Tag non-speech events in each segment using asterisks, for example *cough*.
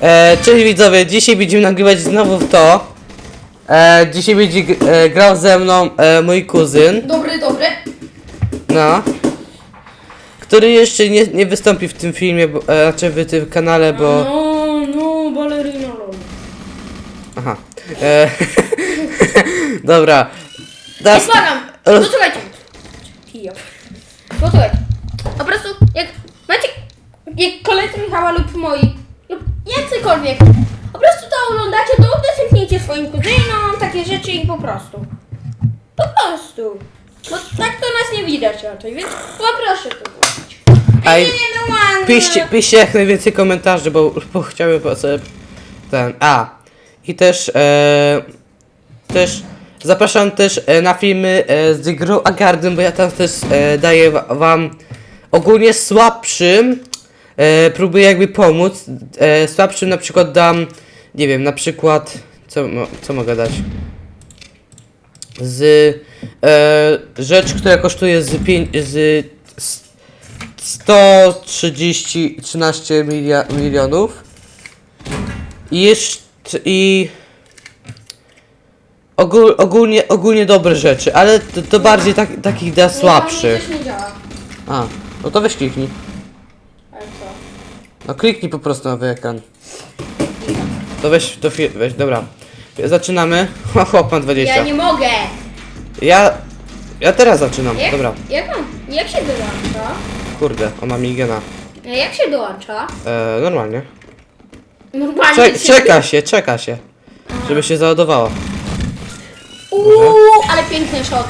E, cześć widzowie, dzisiaj będziemy nagrywać znowu w to. E, dzisiaj będzie g- e, grał ze mną e, mój kuzyn, Dobry, dobry. no. Który jeszcze nie, nie wystąpi w tym filmie, bo, e, znaczy w tym kanale, bo... No, no, balerina lol. Aha. E, *laughs* dobra. Teraz, Błagam, roz- posłuchajcie. Kijop. Posłuchajcie. Po prostu, jak macie, jak koledzy Michała lub moi, lub jacykolwiek, po prostu to oglądacie, to udostępnijcie swoim kuzynom, takie rzeczy i po prostu. Po prostu. Bo tak to nas nie widać raczej, więc poproszę to zrobić. Ej, no ładnie. piszcie, piszcie jak najwięcej komentarzy, bo, bo chciałbym po sobie ten. A. I też e, też zapraszam też e, na filmy e, z grą Agarden, bo ja tam też e, daję wa- wam ogólnie słabszym e, próbuję jakby pomóc. E, słabszym na przykład dam nie wiem, na przykład co, co mogę dać? Z e, rzecz, która kosztuje z, pięć, z, z 130 13 milia, milionów i jeszcze i ogól, ogólnie, ogólnie dobre rzeczy, ale to, to bardziej tak, takich dla Nie, słabszych. nie działa. A, no to weź kliknij. No kliknij po prostu na ekran. To weź, to fi- weź, dobra. Zaczynamy. O, chłop ma 20. Ja nie mogę. Ja, ja teraz zaczynam, Jak, dobra. Jak, mam, jak się dołącza? Kurde, ona mi gena. Jak się dołącza? E, normalnie. Normalnie Cze- się... czeka się, czeka się. Żeby się załadowało. Uuu, ale piękny shot.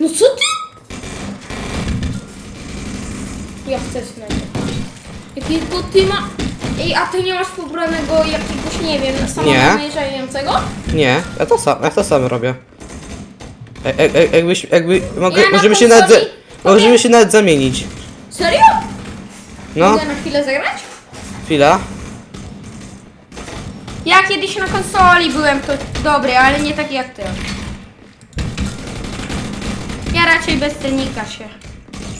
No co ty? Ja chcę. Jakiego ty ma... Ej, a ty nie masz pobranego jakiegoś, nie wiem, samomierzającego? Nie, ja to sam, ja to sam robię. E, e, e, jakbyś, jakby, mogę, Ja na możemy się nawet, za, konsoli- możemy się nawet zamienić. Serio? No, Mogę na chwilę zagrać? chwila. Ja kiedyś na konsoli byłem to dobry, ale nie taki jak ty. Ja raczej bez cenika się.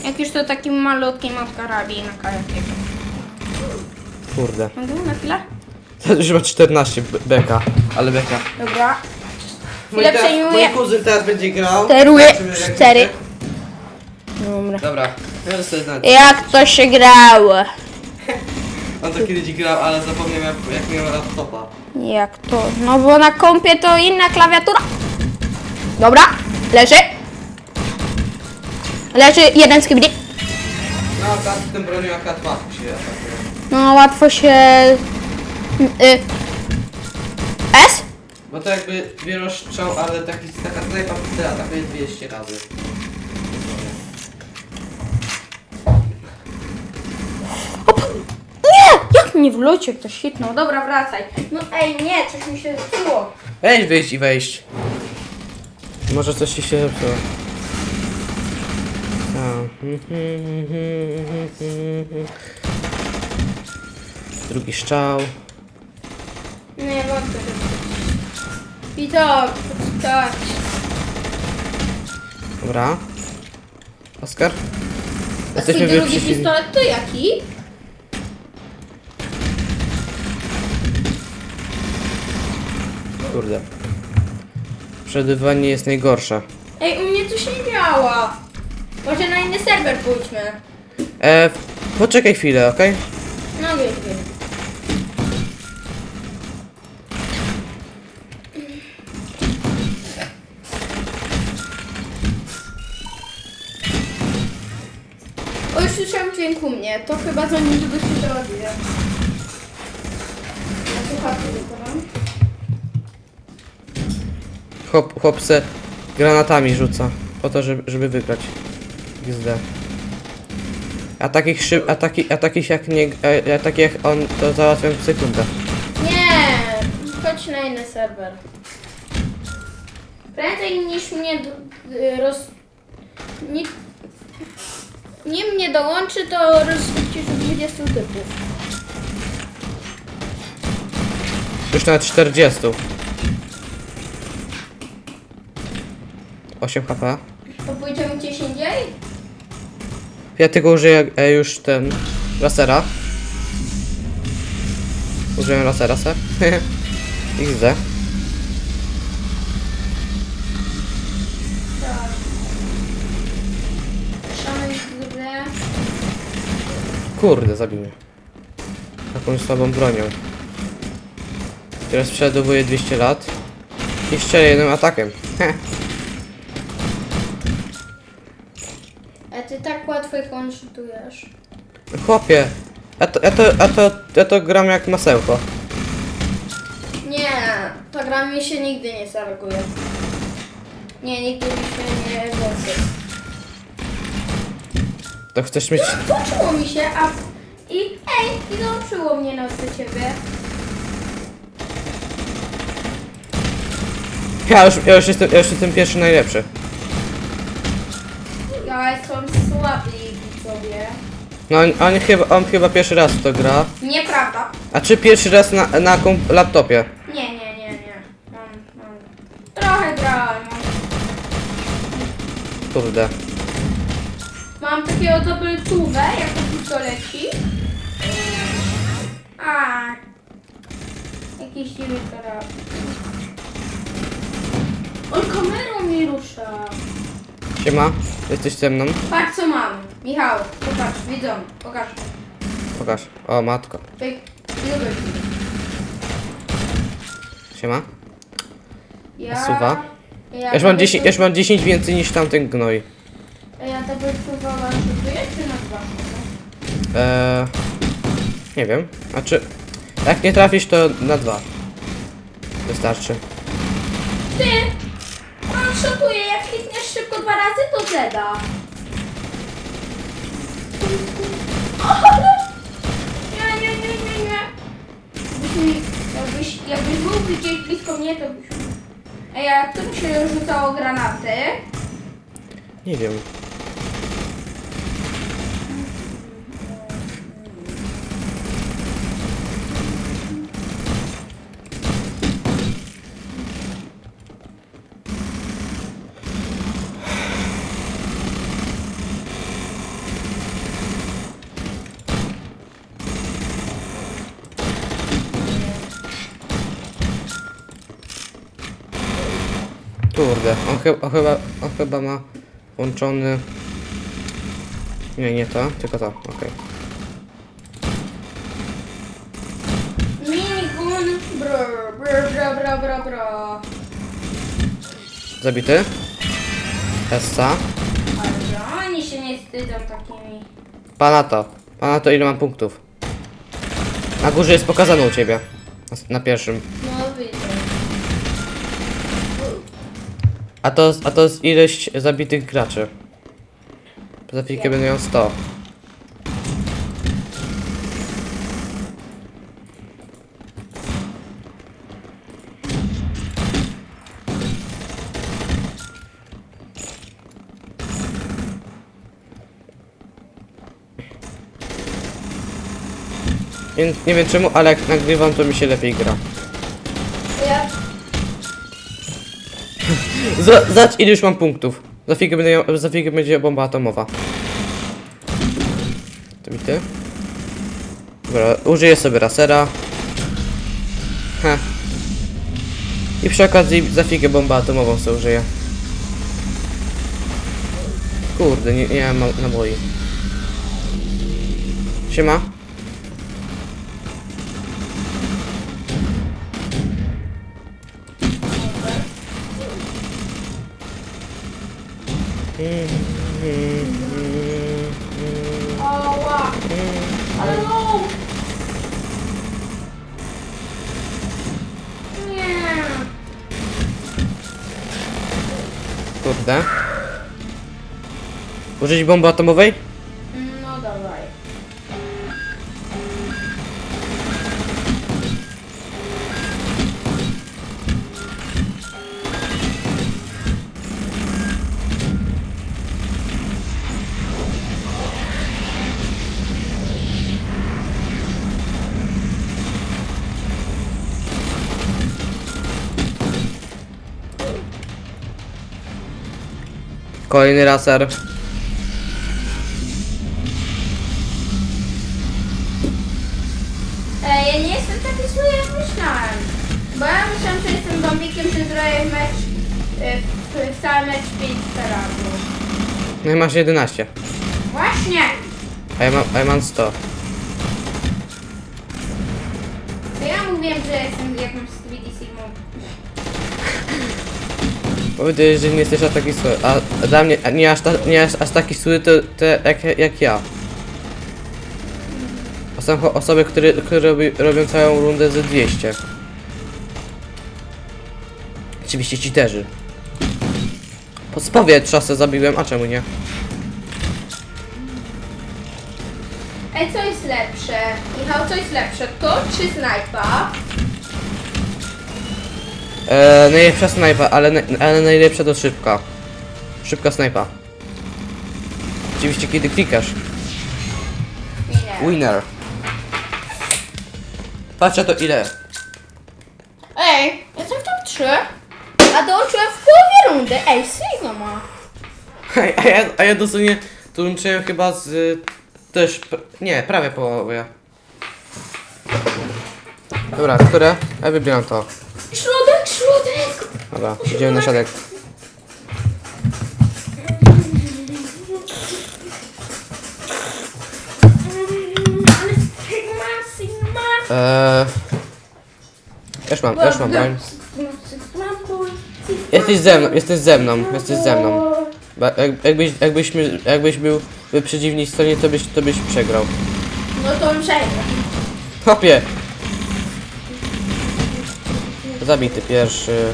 Jak już to takim malutkim od karabinu na kajakiego. Kurde. Mogę na chwilę? To już ma 14 be- beka, ale beka. Dobra. Mój, Chwilę teraz, przejmuję. mój kuzyn teraz będzie grał. Steruję Zobaczymy, jak cztery. będzie. Dobra. Dobra, ja sobie znać. Jak to się grało? *laughs* On to kiedyś grał, ale zapomniał jak, jak miał laptopa. Jak to? No bo na kompie to inna klawiatura. Dobra, leży. Leży jeden z kibli. No, tak z tym bronią AK-2 się. No łatwo się... Y, S? Bo to jakby wielostrzał, ale taki, taka snajpa która atakuje 200 razy. Nie! Jak mnie w locie ktoś hitnął? Dobra, wracaj. No ej, nie, coś mi się zepsuło. Weź wyjść i wejść. Może coś ci się zepsuło. A. Drugi strzał. Nie, wątpię. Witok, tak. Dobra. Oskar? A twój w drugi przeciwni- pistolet to jaki? Kurde. Przebywanie jest najgorsze. Ej, u mnie coś nie działa. Może na inny serwer pójdźmy. E, poczekaj chwilę, okej? No wiem, wiem. Mnie. To chyba za nim długo się doładuje. A słuchawki wykonam. Chłop, chłop se granatami rzuca. Po to, żeby, żeby wygrać. XD. A takich szyb, a, taki, a takich jak nie, a, a takich jak on, to załatwiam w sekundę. Nie, chodź na inny serwer. Prędzej niż mnie y, roz... Nie, nie mnie dołączy, to rozrzucisz 20 typów. Już nawet 40. 8 HP. To pójdziemy gdzieś indziej? Ja tylko użyję e, już ten lasera. Użyłem lasera se. *laughs* XD. Tak. Szamy grę. Kurde, zabił mnie. Jakąś słabą bronią. Teraz przeładowuję 200 lat. I strzelę jednym atakiem. Heh. A ty tak łatwo ich one-shootujesz. Chłopie, ja to, ja to, ja to, ja to gram jak masełko. Nie, ta gra mi się nigdy nie zareaguje. Nie, nigdy mi się nie włosy. To chcesz mieć... Włączyło mi się, a... I ej, i dołączyło mnie na do ciebie. Ja już, ja już jestem, ja już jestem pierwszy najlepszy. Ja jestem słabi widzowie. No on, on, chyba, on chyba pierwszy raz w to gra. Nieprawda. A czy pierwszy raz na, na komp- laptopie? Nie, nie, nie, nie. Mam, mam. Trochę grałem. Mam, Kurde. Mam takiego dobrycówę, jak to pistoleci. A. Jakiś dziwny teraz. On kamerą mi rusza. Siema, jesteś ze mną? Patrz co mam. Michał, popatrz, widzą. Pokaż. Pokaż. O, matko. Pyk. Zobacz. Siema. Ja... Suwa? Ja już mam 10, ja już mam 10 więcej niż tamten gnoj. Ja że tu jest czy na dwa? Eee, nie wiem. A czy... Jak nie trafisz, to na dwa. Wystarczy. Ty! On szotuje, jak klikniesz szybko dwa razy, to zeda. *laughs* Nie, nie, nie, nie, nie. Jakbyś, mi- jakbyś, jakbyś był gdzieś blisko mnie, to byś... Ej, a jak tu się rzucało granaty? Nie wiem. Kurde, on, chy- on chyba, on chyba ma włączony... Nie, nie to, tylko to, okej. Minigun, brr, brr, brr, brr, brr, brr. Zabity? Essa. Ale oni się nie wstydzą takimi. Pana to. Pana to ile mam punktów? Na górze jest pokazane u ciebie. Na, na pierwszym. No A to, a to jest ileś zabitych graczy. Za chwilkę będę miał 100. Nie, nie wiem czemu, ale jak nagrywam to mi się lepiej gra. Ja Zobacz ile już mam punktów. Za chwilkę, będę za chwilkę będzie bomba atomowa. To mi ty? Dobra, użyję sobie rasera. Ha. I przy okazji za chwilkę bombę atomową sobie użyję. Kurde, nie, nie mam naboi. Siema. Ała! Ale no! Kurde. Użyć bomby atomowej? Kolejny raser. E, ja nie jestem tak takie złe jak myślałem. Bo ja myślałem, że jestem zombikiem, że zrobię mecz, y, w, w cały mecz 5 razy. No i masz 11. Właśnie! A ja mam, a ja mam 100. To ja mówiłem, że jestem jakąś Powiedziałeś, że nie jesteś aż taki zły. A dla mnie a nie aż, ta, nie aż, aż taki zły to, to jak, jak ja. A są osoby, które, które robi, robią całą rundę ze 200. Oczywiście cheaterzy. Po- Z powietrza zabiłem, a czemu nie? Ej, co jest lepsze? Michał, co jest lepsze? To czy snajpa? E, najlepsza snajpa, ale, na, ale najlepsza to szybka. Szybka snajpa. Oczywiście kiedy klikasz. Nie. Winner. Patrzę to ile. Ej, jestem w top 3, a dołączyłem w połowie rundy. Ej, Sigma ma. A ja, a ja dosłownie dołączyłem chyba z... y, też... p- Nie, prawie połowie. Dobra, które? Ja wybieram to. Środek! Dobra, idziemy na środek. Eee... Już mam, już mam broń. Jesteś ze mną, jesteś ze mną, jesteś ze mną. Bo Jak, jakbyś, jakbyśmy, jakbyś był w przeciwnej stronie, to byś, to byś przegrał. No to bym przegrał. Hopie! Zabity pierwszy.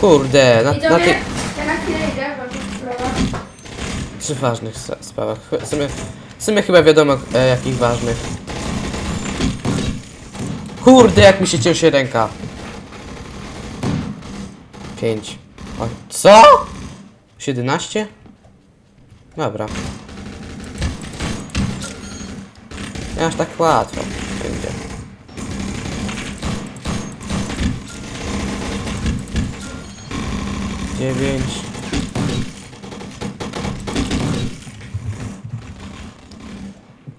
Kurde, na, na tych ja na chwilę idę, sprawa. przy ważnych s- sprawach. W sumie, w sumie chyba wiadomo e, jakich ważnych. Kurde, jak mi się cieszy ręka. Pięć. O, co? 17? Dobra. Nie aż tak łatwo będzie. Dziewięć.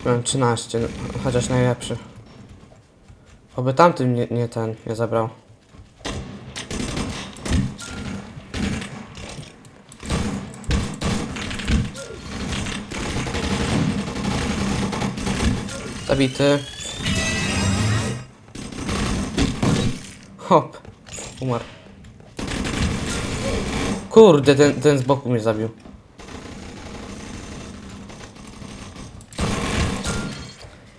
Mam 13, no, chociaż najlepszy. Oby tamtym nie, nie ten, nie zabrał. Zabity. Hop. Umarł. Kurde, ten, ten z boku mnie zabił.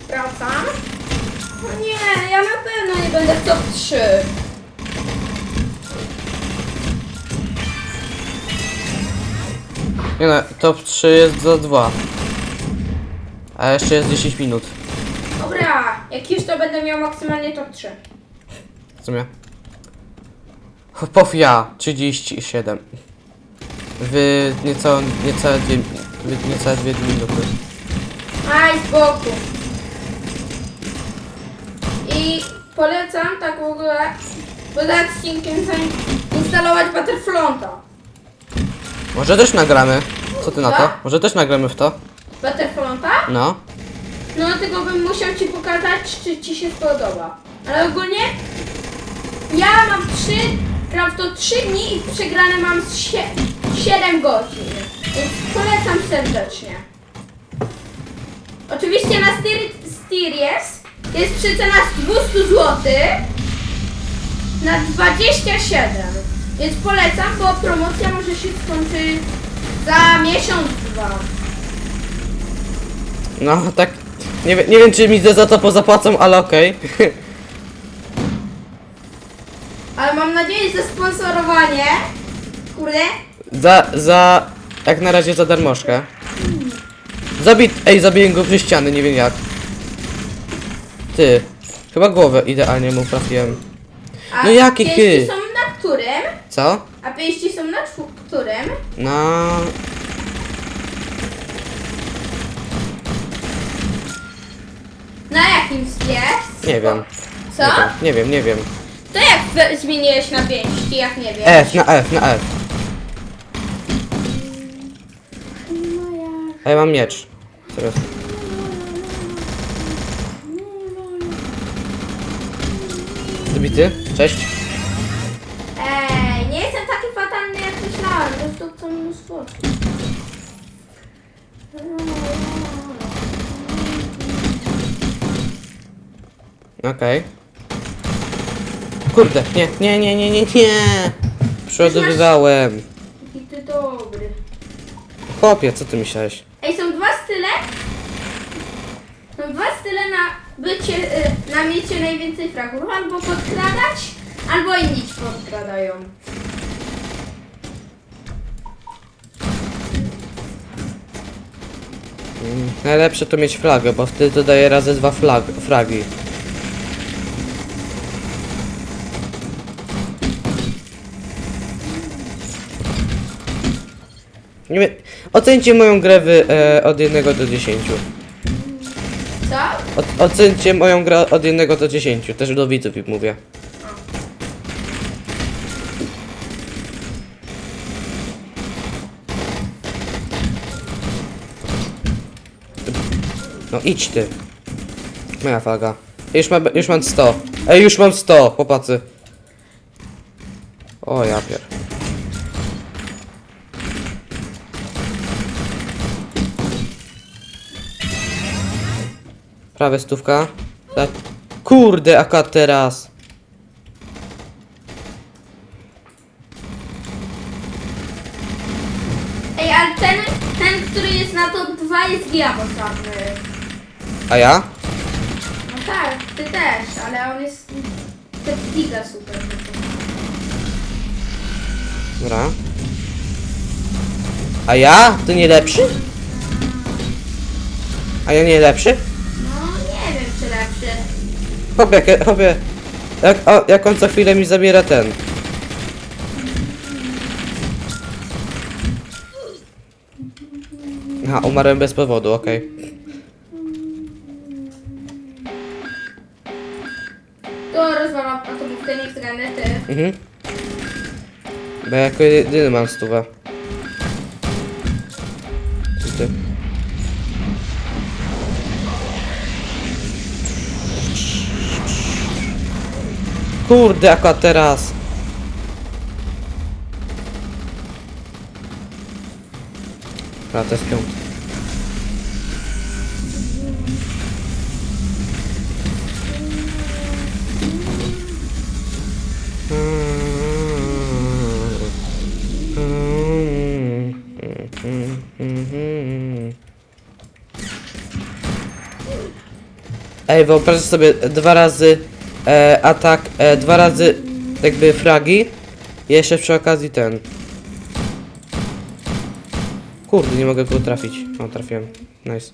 Wracam. No nie, ja na pewno nie będę w top 3. Nie no, top 3 jest za 2. A jeszcze jest 10 minut. Dobra, jak już to będę miał maksymalnie top 3. W sumie. Pow ja, 37. Wy nieco, niecałe dwie, wy niecałe dwie minuty. Aj, z boku. I polecam tak w ogóle poza odcinkiem instalować Battlefronta. Może też nagramy. Co ty na to? Może też nagramy w to? Battlefronta? No. No tylko bym musiał ci pokazać, czy ci się spodoba. Ale ogólnie ja mam 3, gram w to 3 dni i przegrane mam z sie, 7 godzin. Więc polecam serdecznie. Oczywiście na Steeries jest przecena z 200 zł na 27. Więc polecam, bo promocja może się skończyć za miesiąc, dwa. No tak. Nie, nie wiem czy mi za to pozapłacą, ale okej. Ale *laughs* mam nadzieję, że sponsorowanie. Kurde. za, za... Jak na razie za darmożkę. Zabit... Ej, zabiję go przez ściany, nie wiem jak. Ty. Chyba głowę idealnie mu trafiłem. A No pięści hy? są na którym? Co? A pięści są na czw- którym? No... Na jakim jest? Nie wiem. Co? Nie wiem, nie wiem, nie wiem. To jak we- zmieniłeś na pięści, jak nie wiem? F, na F, na F. A ja mam miecz. Co jest? Bity, cześć. Ej, nie jestem taki fatalny jak myślałem, to jest to co mnóstwo. Okej. Kurde, nie, nie, nie, nie, nie, nie. Przeładowywałem. I ty dobry. Chłopie, co ty myślałeś? Ej, są dwa style. Są dwa style na bycie, y, na miecie najwięcej fragów. Albo podkradać, albo inni ci podkradają. Mm, Najlepsze to mieć flagę, bo wtedy to daje razy dwa flag, fragi. Nie wiem, ocencie moją grę wy, e, od 1 do 10. Co? O, ocencie moją grę od 1 do 10. Też do widzów mówię. No idź ty. Moja flaga. Już, ma, już mam 100. Ej, już mam 100, chłopacy. O ja pier. Prawie stówka. Tak. Kurde, akurat teraz. Ej, ale ten, ten, który jest na top 2 jest diaboczarny. A ja? No tak, ty też, ale on jest ten giga super. Dobra. A ja? To nie lepszy? A ja nie lepszy? No nie wiem czy lepszy. Chłopie, jak, chłopie. Jak, o, jak on co chwilę mi zabiera ten. Aha, umarłem bez powodu, okej. To rozwalam atomówkę, niech zgadnę ty. Mhm. Bo ja jako jedyny mam stówę. Kurde, akurat teraz. A, to jest piąty. Ej, wyobraź sobie dwa razy e, atak, e, dwa razy jakby fragi. i Jeszcze przy okazji ten. Kurde, nie mogę go trafić. O, trafiłem. Nice.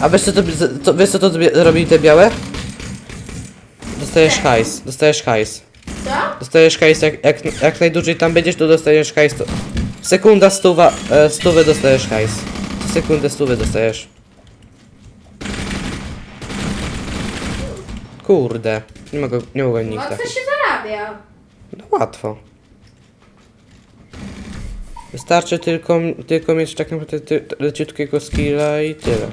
A wiesz co to, to, wiesz co to robi te białe? Dostajesz hajs, dostajesz hajs. Co? Dostajesz hajs, jak, jak, jak najdłużej tam będziesz, to dostajesz hajs. To... Sekunda, stuwa, e, stówę dostajesz hajs. Sekundę stówę dostajesz. Kurde, nie mogę, nie mogłem No co trafić. się zarabia? No łatwo. Wystarczy tylko, tylko mieć tak naprawdę ty, leciutkiego skilla i tyle.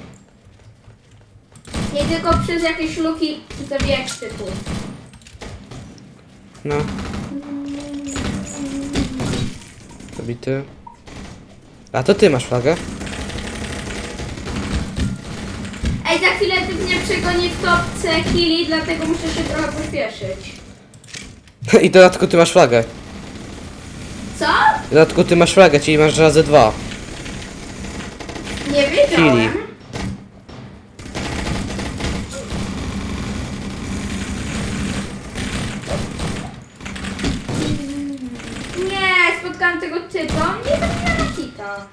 Nie tylko przez jakieś luki zabijać typu. No. Zabity. A to ty masz flagę? Ej, za chwilę ty mnie przegoni w topce killi, dlatego muszę się trochę pośpieszyć. *laughs* I w dodatku ty masz flagę. Co? W dodatku ty masz flagę, czyli masz razy dwa. Nie wiedziałem. Killi. Nie, spotkałam tego typa, nie zabija na hita.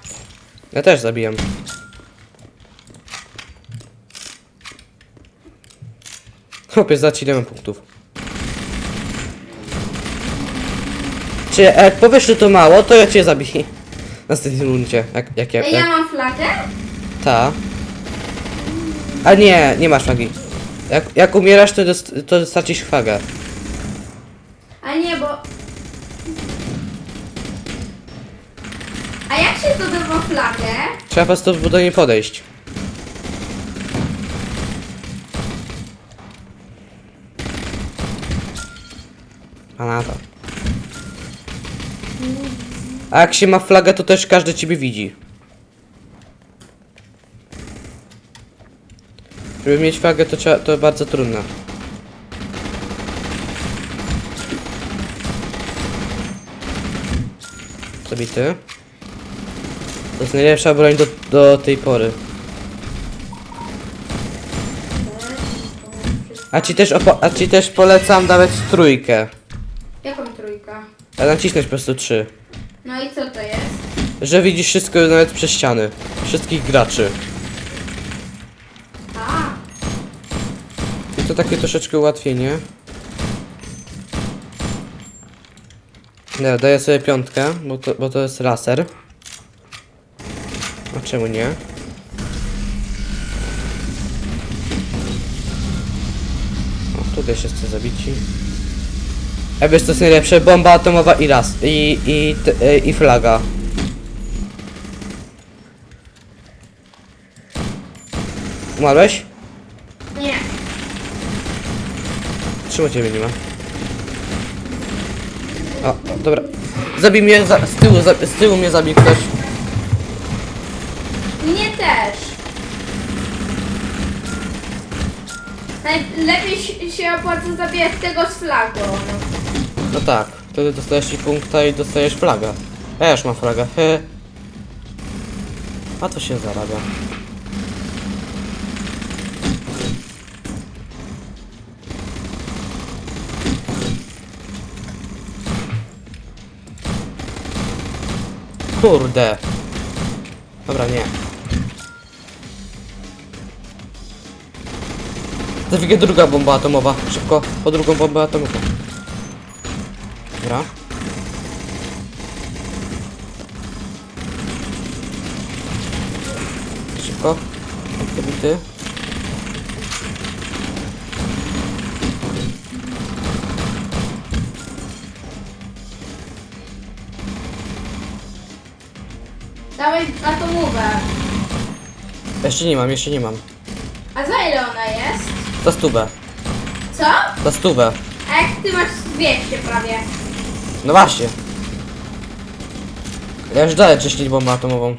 Ja też zabijam. Chłopie, za ile mam punktów. Czy jak powiesz, że to mało, to ja cię zabiję. Na następnym rundzie. Jak, jak, jak, Ej, ja jak, mam flagę? ta. A nie, nie masz flagi. Jak, jak umierasz, to, dost, to dostarczysz flagę. A nie, bo... A jak się zdobywa flagę? Trzeba po prostu do niej podejść. A. A jak się ma flagę, to też każdy ciebie widzi. Żeby mieć flagę, to, to bardzo trudne. Zabity. To jest najlepsza broń do, do tej pory. A ci też, a ci też polecam dawać trójkę. A nacisnąć po prostu trzy. No i co to jest? Że widzisz wszystko nawet przez ściany. Wszystkich graczy. A, I to takie troszeczkę ułatwienie. Nie, daję sobie piątkę, bo to, bo to jest laser. A czemu nie? O, tutaj się chce zabici. A wiesz co jest najlepsze? Bomba atomowa i las. I, i, t- e, i flaga. Umarłeś? nie. Czemu ciebie nie ma? O, dobra. Zabij mnie za, z tyłu, za, z tyłu mnie zabił ktoś. Mnie też. Najlepiej się- się opłaca zabijać tego z flagą. No tak, wtedy dostajesz i punkta i dostajesz flagę. Ja już mam flagę. He. A to się zarabia. Kurde. Dobra, nie. Zawiga druga bomba atomowa. Szybko, po drugą bombę atomową. Dobra. Szybko. Zabity. Dawaj atomówę. Jeszcze nie mam, jeszcze nie mam. A za ile ona jest? Za stówę. Co? Za stówę. A jak ty masz 200 prawie? No właśnie. Ja już daję wcześniej bombę atomową.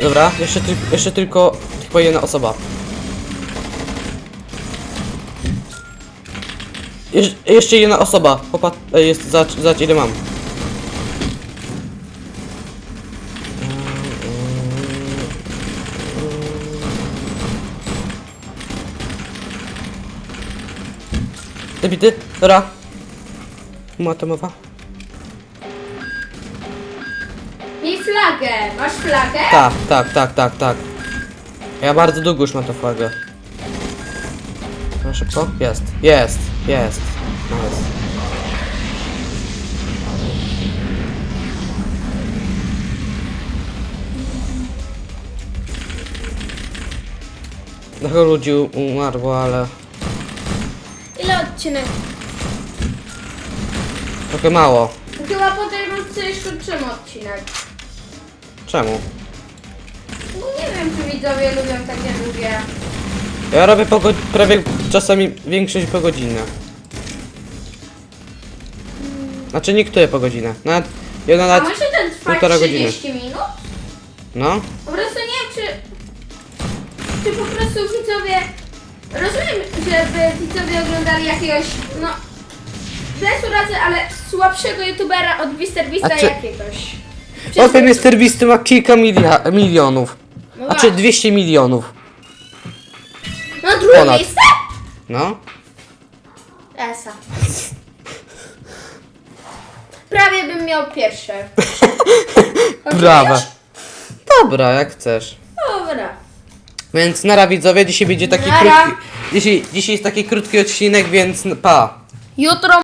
Dobra, jeszcze, ty, jeszcze tylko tylko jedna osoba. Jesz, jeszcze jedna osoba. Popatrz, jest, zobacz, zobacz ile mam. Zabity? Dobra. Bomba atomowa? Miej flagę. Masz flagę? Tak, tak, tak, tak, tak. Ja bardzo długo już mam tę flagę. No szybko? Jest, jest, jest. Nice. Trochę ludzi umarło, ale odcinek? trochę mało. Chyba potem sobie skończymy odcinek. Czemu? No nie wiem, czy widzowie lubią takie długie. Ja robię po go- prawie czasami większość po godzinę. Znaczy niektóre po godzinę. Nawet, ja A nawet, może ten półtora godziny. 30 minut? no. Po prostu nie wiem, czy... Czy po prostu widzowie... Rozumiem, żeby widzowie oglądali jakiegoś, no... Bez urazy, ale słabszego youtubera od MrBeasta A czy- jakiegoś. O jest Beast ma kilka milia- milionów. No Znaczy właśnie. 200 milionów. No drugie ponad. miejsce? No. Esa. Prawie bym miał pierwsze. *laughs* Brawa. Dobra, jak chcesz. Dobra. Więc nara widzowie, dzisiaj będzie taki Nara. krótki... Dzisiaj, dzisiaj jest taki krótki odcinek, więc pa. Jutro